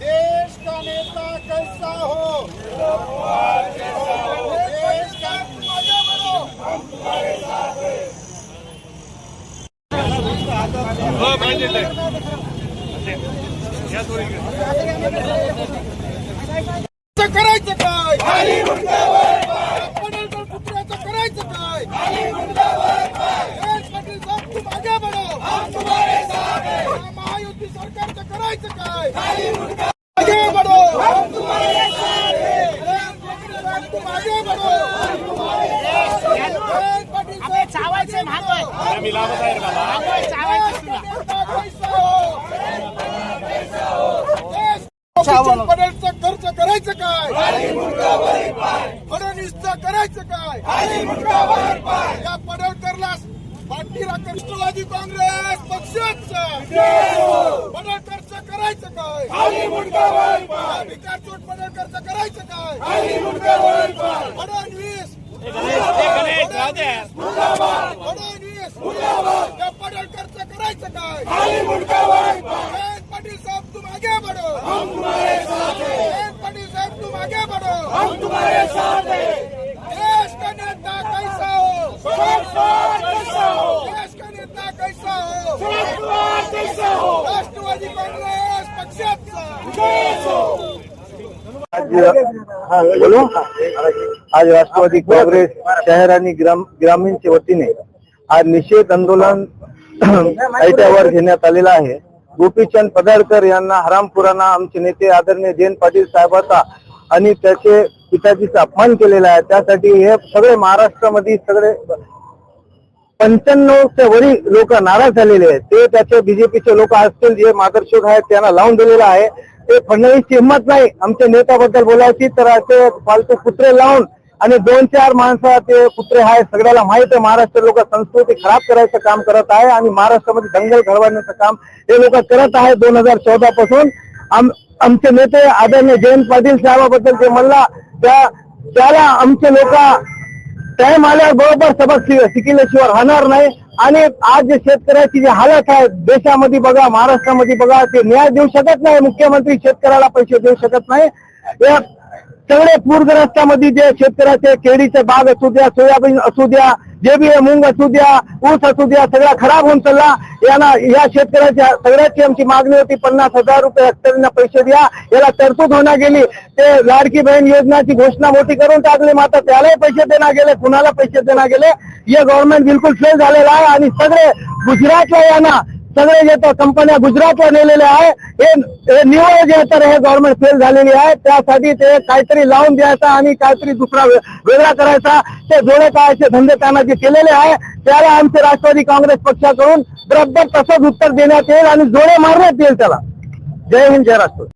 देश का नेता कैसा हो देश का करायचं काय पडळकर पुतळ्याचं करायचं काय जयंत पाटील साहेब तू मागे बढो या महायुती सरकारचं करायचं काय मागे बढो जयंत पाटील साहेब तू मागे बढो जयंत पाटील साहेब चावायचं मागं. पडेलचा खर्च करायचं काय? फडणवीसचा करायचं काय? या पडळकरला पाठीला राष्ट्रवादी काँग्रेस पक्षाचं. पडळकरचं करायचं काय? पाटील साहेब तुम आगे बढ़ो जयंत पाटील साहेब तुम आगे बढ़ो देश का नेता कैसा हो देश का नेता कैसा हो राष्ट्रवादी काँग्रेस पक्षाचा आज हा बोलो आज राष्ट्रवादी काँग्रेस शहर आणि ग्राम ग्रामीणच्या वतीने आज निषेध आंदोलन ऐट्यावर घेण्यात आलेलं आहे. गोपीचंद पदारकर यांना हरामपुराना आमचे नेते आदरणीय जयंत पाटील साहेबाचा आणि त्याचे पिताजीचा अपमान केलेला आहे. त्यासाठी हे सगळे महाराष्ट्रामध्ये सगळे पंच्याण्णवच्या वरील लोक नाराज झालेले आहेत. ते त्याचे बीजेपीचे लोक असतील जे मार्गदर्शक आहेत त्यांना लावून दिलेलं आहे. ते फडणवीसची हिंमत नाही. आमच्या नेत्याबद्दल बोलायची तर असे फालतू कुत्रे लावून आणि दोन चार माणसं ते कुत्रे आहे सगळ्याला माहीत आहे महाराष्ट्र लोक संस्कृती खराब करायचं काम करत आहे आणि महाराष्ट्रामध्ये दंगल घडवण्याचं काम हे लोक करत आहे दोन हजार चौदा पासून. आमचे नेते आदरणीय जयंत पाटील साहेबाबद्दल जे म्हणला त्या त्याला आमचे लोक टाइम आल्यावर बरोबर सबक शिकल्याशिवाय राहणार नाही. आणि आज जे शेतकऱ्याची जी हालत आहे देशामध्ये बघा महाराष्ट्रामध्ये बघा ते न्याय देऊ शकत नाही मुख्यमंत्री शेतकऱ्याला पैसे देऊ शकत नाही. या सगळे पूरग्रस्तामध्ये जे शेतकऱ्याचे केळीचे बाग असू द्या सोयाबीन असू द्या जे बी मुंग असू द्या ऊस असू द्या सगळा खराब होऊन चालला. याला या शेतकऱ्याच्या सगळ्याची आमची मागणी होती पन्नास हजार रुपये हेक्टरना पैसे द्या. याला तरतूद होण्या गेली. ते लाडकी बहीण योजनाची घोषणा मोठी करून टाकली. मात्र त्यालाही पैसे देणार गेले कुणाला पैसे देणार गेले? हे गव्हर्नमेंट बिलकुल फेल झालेलं आहे. आणि सगळे गुजरातला यांना सगळे जे तर कंपन्या गुजरातला नेलेल्या आहे हे हे निवड जे तर हे गव्हर्नमेंट फेल झालेली आहे त्यासाठी ते काहीतरी लावून द्यायचा आणि काहीतरी दुसरा वेगळा करायचा. ते जोडे काळाचे धंदे त्यांना जे केलेले आहे त्याला आमचे राष्ट्रवादी काँग्रेस पक्षाकडून बरोबर तसंच उत्तर देण्यात येईल आणि जोडे मारण्यात येईल त्याला. जय हिंद जय राष्ट्र